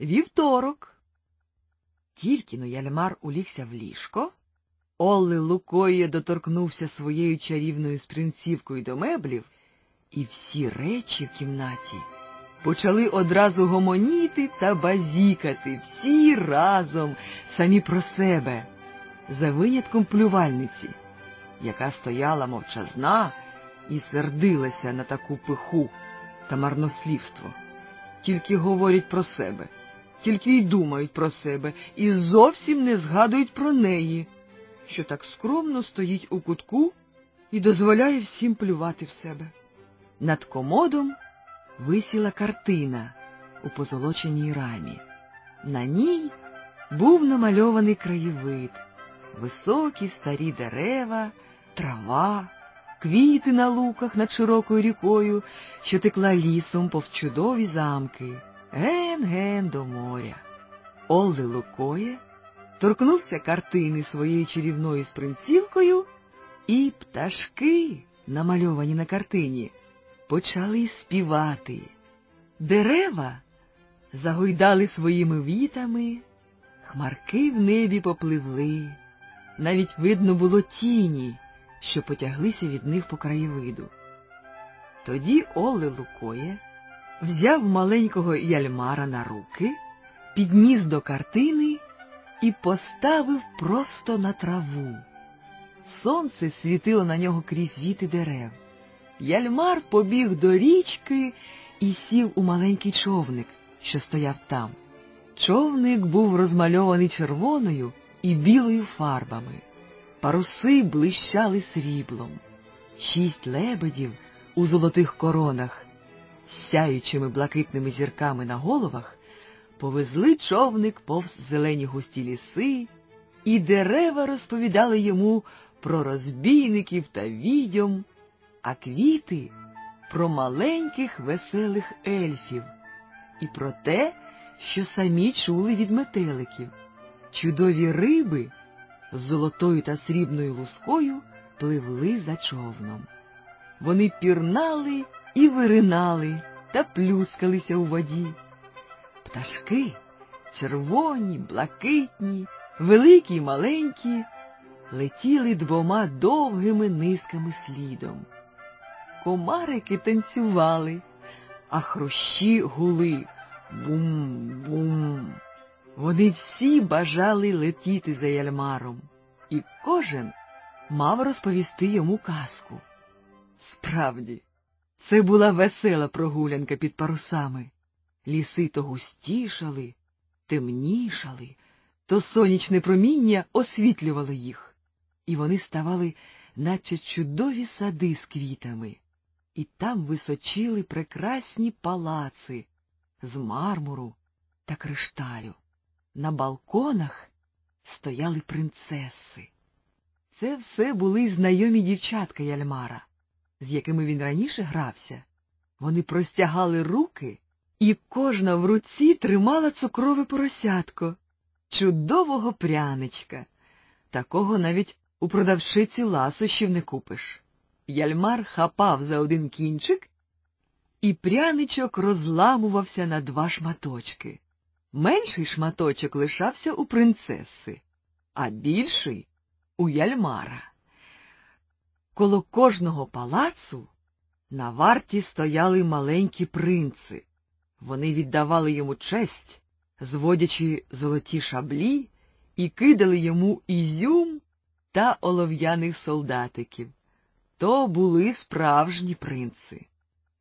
Вівторок. Тільки но Яльмар улігся в ліжко, Олли Лукоє доторкнувся своєю чарівною спринцівкою до меблів, і всі речі в кімнаті почали одразу гомоніти та базікати всі разом, самі про себе, за винятком плювальниці, яка стояла мовчазна і сердилася на таку пиху та марнослівство. Тільки говорять про себе, тільки й думають про себе, і зовсім не згадують про неї, що так скромно стоїть у кутку і дозволяє всім плювати в себе. Над комодом висіла картина у позолоченій рамі. На ній був намальований краєвид, високі старі дерева, трава, квіти на луках над широкою рікою, що текла лісом повз чудові замки, ген-ген до моря. Олли Лукоє торкнувся картини своєю чарівною спринцівкою, і пташки, намальовані на картині, почали співати. Дерева загойдали своїми вітами, хмарки в небі попливли. Навіть видно було тіні, що потяглися від них по краєвиду. Тоді Оле Лукоє взяв маленького яльмара на руки, підніс до картини і поставив просто на траву. Сонце світило на нього крізь віти дерев. Яльмар побіг до річки і сів у маленький човник, що стояв там. Човник був розмальований червоною і білою фарбами. Паруси блищали сріблом. Шість лебедів у золотих коронах, сяючими блакитними зірками на головах, повезли човник повз зелені густі ліси, і дерева розповідали йому про розбійників та відьом, а квіти про маленьких веселих ельфів і про те, що самі чули від метеликів. Чудові риби з золотою та срібною лускою пливли за човном. Вони пірнали і виринали та плюскалися у воді. Пташки червоні, блакитні, великі й маленькі, летіли двома довгими низками слідом. Комарики танцювали, а хрущі гули бум-бум. Вони всі бажали летіти за яльмаром, і кожен мав розповісти йому казку. Справді, це була весела прогулянка під парусами. Ліси то густішали, темнішали, то сонячне проміння освітлювало їх, і вони ставали, наче чудові сади з квітами, і там височили прекрасні палаци з мармуру та кришталю. На балконах стояли принцеси. Це все були знайомі дівчатка Яльмара, з якими він раніше грався. Вони простягали руки, і кожна в руці тримала цукрове поросятко, чудового пряничка. Такого навіть у продавшиці ласощів не купиш. Яльмар хапав за один кінчик, і пряничок розламувався на два шматочки. Менший шматочок лишався у принцеси, а більший у яльмара. Коло кожного палацу на варті стояли маленькі принци. Вони віддавали йому честь, зводячи золоті шаблі, і кидали йому ізюм та олов'яних солдатиків. То були справжні принци.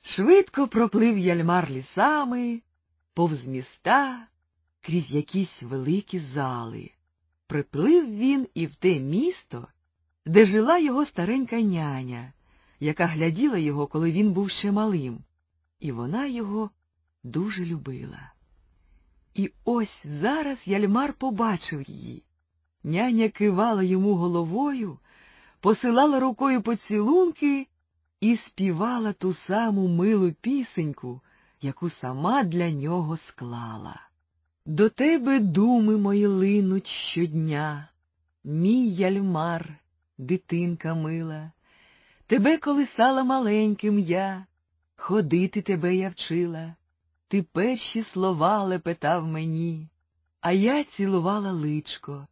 Швидко проплив яльмар лісами, повз міста, крізь якісь великі зали. Приплив він і в те місто, де жила його старенька няня, яка гляділа його, коли він був ще малим, і вона його дуже любила. І ось зараз яльмар побачив її. Няня кивала йому головою, посилала рукою поцілунки і співала ту саму милу пісеньку, яку сама для нього склала. До тебе думи мої линуть щодня, мій яльмар, дитинка мила, тебе колисала маленьким я, ходити тебе я вчила, ти перші слова лепетав мені, а я цілувала личко,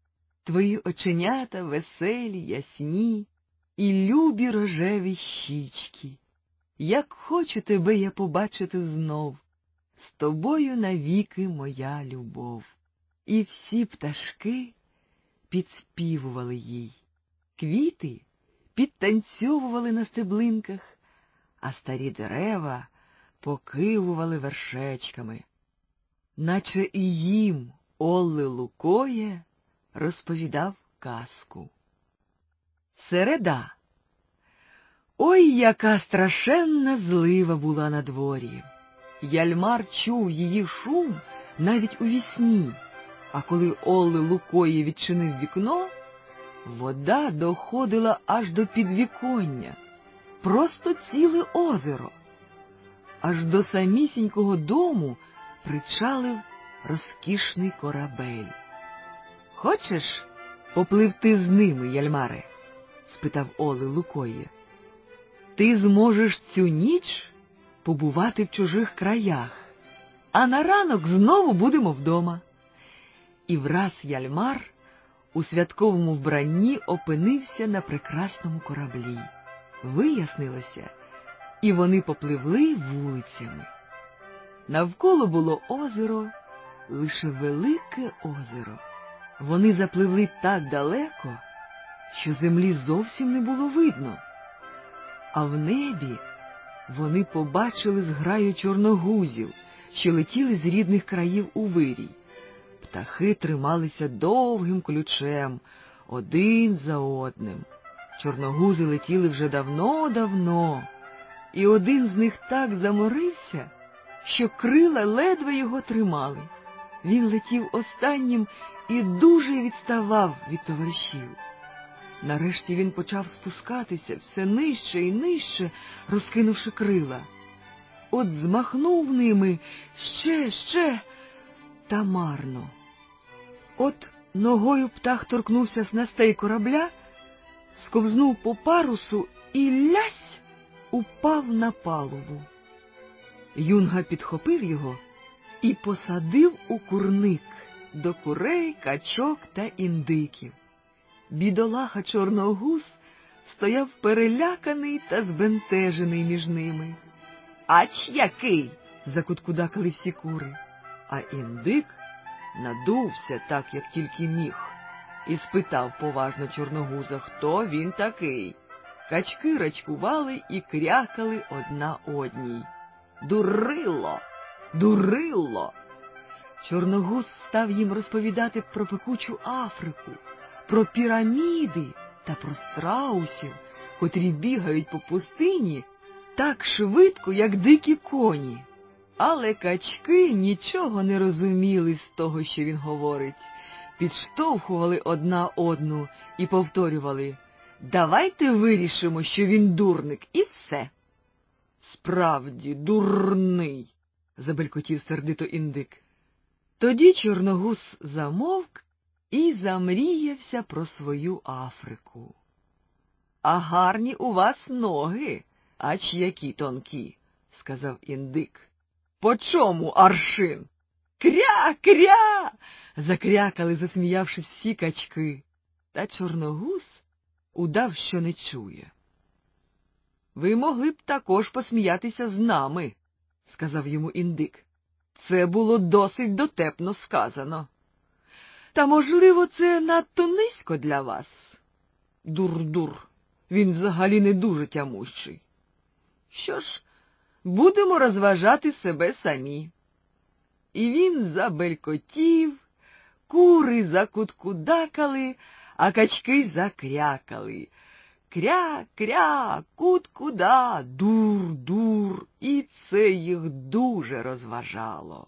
твої оченята веселі, ясні і любі рожеві щічки. Як хочу тебе я побачити знов, з тобою навіки моя любов. І всі пташки підспівували їй, квіти підтанцьовували на стеблинках, а старі дерева покивували вершечками, наче і їм Олли Лукоє розповідав казку. Середа. Ой, яка страшенна злива була на дворі. Яльмар чув її шум навіть у вісні, а коли Олли Лукої відчинив вікно, вода доходила аж до підвіконня, просто ціле озеро. Аж до самісінького дому причалив розкішний корабель. Хочеш попливти з ними, Яльмаре? спитав Оли Лукої. Ти зможеш цю ніч побувати в чужих краях, а на ранок знову будемо вдома. І враз Яльмар у святковому вбранні опинився на прекрасному кораблі. Вияснилося, і вони попливли вулицями. Навколо було озеро, лише велике озеро. Вони запливли так далеко, що землі зовсім не було видно. А в небі вони побачили зграю чорногузів, що летіли з рідних країв у вирій. Птахи трималися довгим ключем, один за одним. Чорногузи летіли вже давно-давно, і один з них так заморився, що крила ледве його тримали. Він летів останнім і дуже відставав від товаришів. Нарешті він почав спускатися все нижче і нижче, розкинувши крила. От змахнув ними ще, ще, та марно. От ногою птах торкнувся снастей корабля, сковзнув по парусу і лясь упав на палубу. Юнга підхопив його і посадив у курник до курей, качок та індиків. Бідолаха Чорногуз стояв переляканий та збентежений між ними. Ач який. закуткудакали всі кури. А індик надувся так, як тільки міг, і спитав поважно Чорногуза, хто він такий. Качки рачкували і крякали одна одній. Дурило, дурило. Чорногуз став їм розповідати про пекучу Африку, про піраміди та про страусів, котрі бігають по пустині так швидко, як дикі коні. Але качки нічого не розуміли з того, що він говорить, підштовхували одна одну і повторювали Давайте вирішимо, що він дурник, і все. Справді, дурний, забелькотів сердито індик. Тоді Чорногуз замовк і замріявся про свою Африку. А гарні у вас ноги, ач які тонкі, сказав індик. По чому аршин? Кря, кря. закрякали, засміявшись всі качки. Та Чорногуз удав, що не чує. Ви могли б також посміятися з нами, сказав йому індик. Це було досить дотепно сказано. Та, можливо, це надто низько для вас. Дур-дур, він взагалі не дуже тямущий. Що ж, будемо розважати себе самі. І він забелькотів, кури закуткудакали, а качки закрякали. Кря, кря, кут куда, дур, дур, і це їх дуже розважало.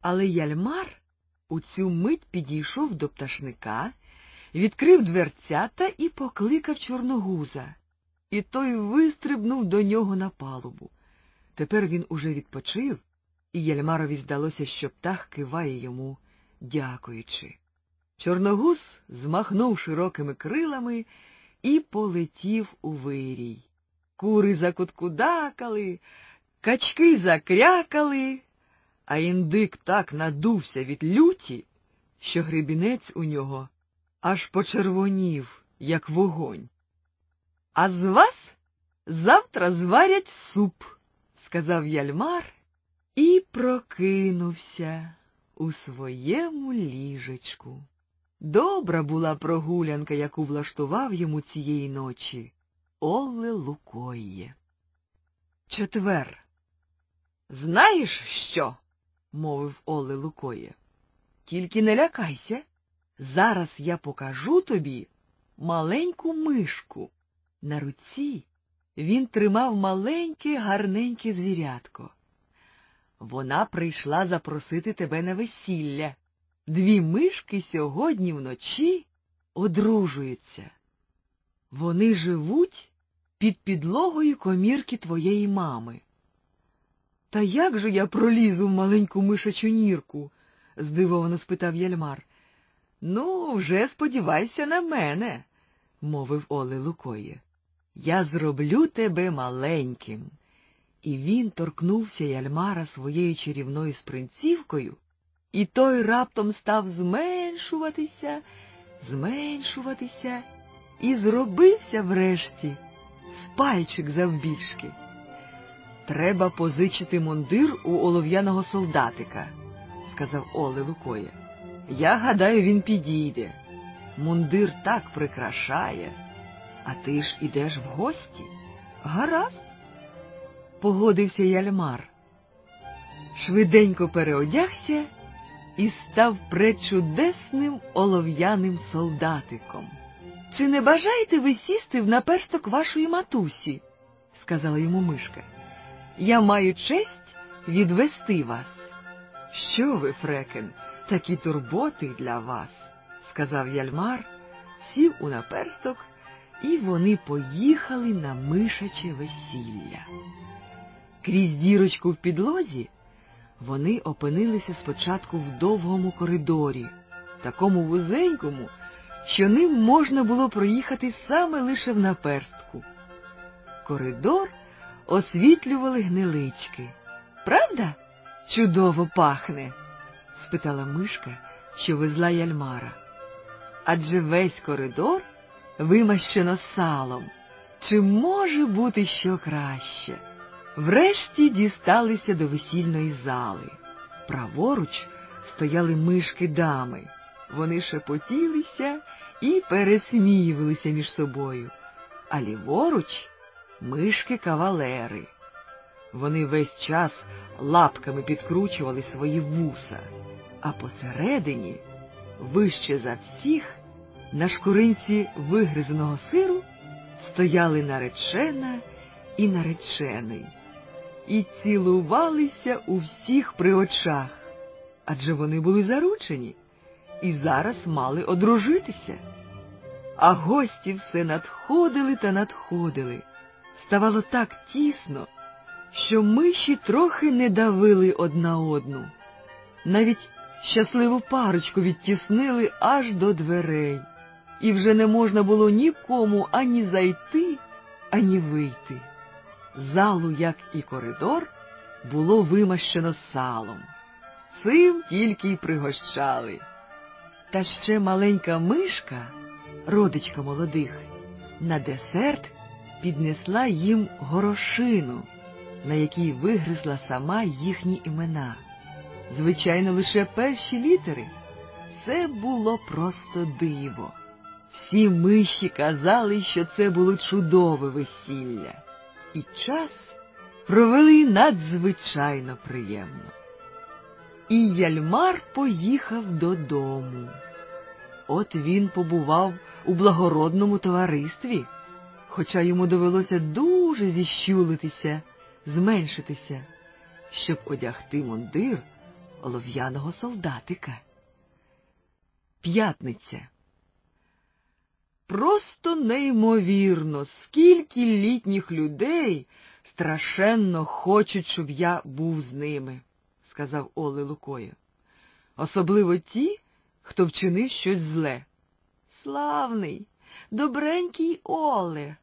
Але яльмар у цю мить підійшов до пташника, відкрив дверцята і покликав чорногуза. І той вистрибнув до нього на палубу. Тепер він уже відпочив, і Яльмарові здалося, що птах киває йому, дякуючи. Чорногуз змахнув широкими крилами і полетів у вирій. Кури закуткудакали, качки закрякали, А індик так надувся від люті, що гребінець у нього аж почервонів, як вогонь. А з вас завтра зварять суп, сказав яльмар і прокинувся у своєму ліжечку. Добра була прогулянка, яку влаштував йому цієї ночі Оле Лукоє. Четвер. Знаєш що? мовив Оле Лукоє. Тільки не лякайся. Зараз я покажу тобі маленьку мишку. На руці він тримав маленьке гарненьке звірятко. Вона прийшла запросити тебе на весілля. Дві мишки сьогодні вночі одружуються. Вони живуть під підлогою комірки твоєї мами. Та як же я пролізу в маленьку мишачу нірку? здивовано спитав Яльмар. Ну, вже сподівайся на мене, мовив Оле Лукоє. Я зроблю тебе маленьким. І він торкнувся Яльмара своєю чарівною спринцівкою, і той раптом став зменшуватися, зменшуватися і зробився врешті з пальчик завбільшки. Треба позичити мундир у олов'яного солдатика, сказав Оле Лукоє. Я гадаю, він підійде. Мундир так прикрашає, а ти ж ідеш в гості. Гаразд, погодився Яльмар. Швиденько переодягся і став пречудесним олов'яним солдатиком. Чи не бажаєте ви сісти в наперсток вашої матусі? сказала йому мишка. Я маю честь відвести вас. Що ви, Фрекен, такі турботи для вас, сказав Яльмар, сів у наперсток, і вони поїхали на мишаче весілля. Крізь дірочку в підлозі вони опинилися спочатку в довгому коридорі, такому вузенькому, що ним можна було проїхати саме лише в наперстку. Коридор освітлювали гнилички. Правда? Чудово пахне? спитала мишка, що везла яльмара. Адже весь коридор вимащено салом. Чи може бути що краще? Врешті дісталися до весільної зали. Праворуч стояли мишки дами. Вони шепотілися і пересміювалися між собою, а ліворуч мишки кавалери. Вони весь час лапками підкручували свої вуса, а посередині, вище за всіх, на шкуринці вигризаного сиру стояли наречена і наречений, і цілувалися у всіх при очах, адже вони були заручені і зараз мали одружитися. А гості все надходили та надходили. Ставало так тісно, що миші трохи не давили одна одну. Навіть щасливу парочку відтіснили аж до дверей, і вже не можна було нікому ані зайти, ані вийти. Залу, як і коридор, було вимащено салом. Цим тільки й пригощали. Та ще маленька мишка, родичка молодих, на десерт піднесла їм горошину, на якій вигризла сама їхні імена. Звичайно, лише перші літери. Це було просто диво. Всі миші казали, що це було чудове весілля, і час провели надзвичайно приємно. І Яльмар поїхав додому. От він побував у благородному товаристві, хоча йому довелося дуже зіщулитися, зменшитися, щоб одягти мундир олов'яного солдатика. П'ятниця. Просто неймовірно, скільки літніх людей страшенно хочуть, щоб я був з ними, сказав Оле Лукою. Особливо ті, хто вчинив щось зле. Славний, добренький Оле,